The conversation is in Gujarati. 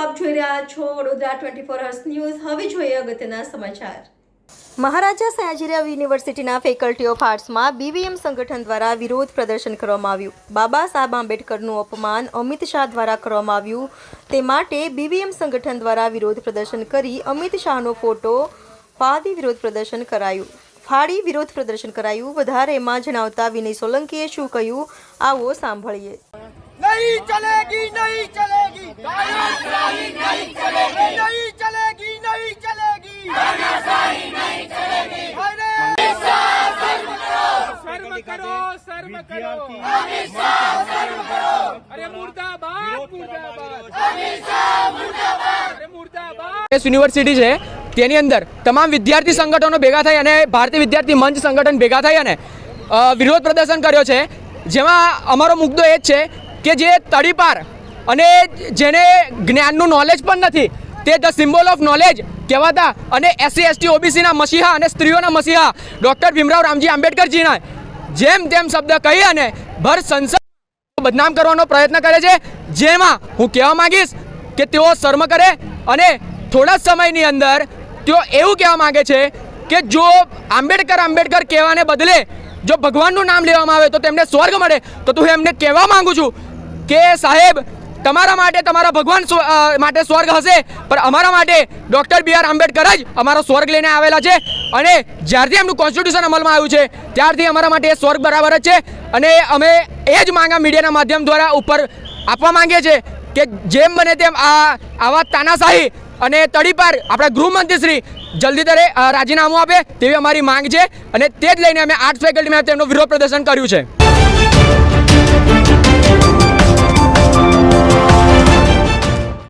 આપ જોઈ રહ્યા છો Vadodara twenty four hours news. હવે જોઈએ અગત્યના સમાચાર. મહારાજા સયાજીરાવ યુનિવર્સિટીના ફેકલ્ટી ઓફ આર્ટ્સમાં બીવીએમ સંગઠન દ્વારા વિરોધ પ્રદર્શન કરવામાં આવ્યું. બાબા સાહેબ આંબેડકરનું અપમાન અમિત શાહ દ્વારા કરવામાં આવ્યું. તે માટે બીવીએમ સંગઠન દ્વારા વિરોધ પ્રદર્શન કરી અમિત શાહનો ફોટો ફાદી વિરોધ પ્રદર્શન કરાયું. ફાળી વિરોધ પ્રદર્શન કરાયું. વધારેમાં જણાવતા વિનય સોલંકીએ શું કહ્યું? આવો સાંભળીએ. નહીં ચલેગી નહીં ચલેગી. યુનિવર્સિટી છે. તેની અંદર તમામ વિદ્યાર્થી સંગઠનો ભેગા થઈ અને ભારતીય વિદ્યાર્થી મંચ સંગઠન ભેગા થઈ અને વિરોધ પ્રદર્શન કર્યો છે. જેમાં અમારો મુદ્દો એ જ છે કે જે તડીપાર અને જેને જ્ઞાનનું નોલેજ પણ નથી તે ધ સિમ્બોલ ઓફ નોલેજ કહેવાતા અને એસસી એસટી ઓબીસીના મસીહા અને સ્ત્રીઓના મસીહા ડૉક્ટર ભીમરાવ રામજી આંબેડકરજીના જેમ તેમ શબ્દ કહી અને ભર સંસદ બદનામ કરવાનો પ્રયત્ન કરે છે. જેમાં હું કહેવા માંગીશ કે તેઓ શર્મ કરે અને થોડા સમયની અંદર તેઓ એવું કહેવા માંગે છે કે જો આંબેડકર આંબેડકર કહેવાને બદલે જો ભગવાનનું નામ લેવામાં આવે તો તેમને સ્વર્ગ મળે. તો તું એમને કહેવા માંગુ છું કે સાહેબ તમારા માટે તમારા ભગવાન માટે સ્વર્ગ હશે, પણ અમારા માટે ડૉક્ટર બી આર આંબેડકર જ અમારો સ્વર્ગ લઈને આવેલા છે. અને જ્યારથી એમનું કોન્સ્ટિટ્યુશન અમલમાં આવ્યું છે, ત્યારથી અમારા માટે સ્વર્ગ બરાબર જ છે. અને અમે એ જ માંગા મીડિયાના માધ્યમ દ્વારા ઉપર આપવા માંગીએ છીએ કે જેમ બને તેમ આ, આવા તાનાશાહી અને તડીપાર આપણા ગૃહમંત્રી શ્રી જલ્દી તરે રાજીનામું આપે તેવી અમારી માંગ છે. અને તે જ લઈને અમે આર્ટ્સ ફેકલ્ટીમાં તેમનું વિરોધ પ્રદર્શન કર્યું છે.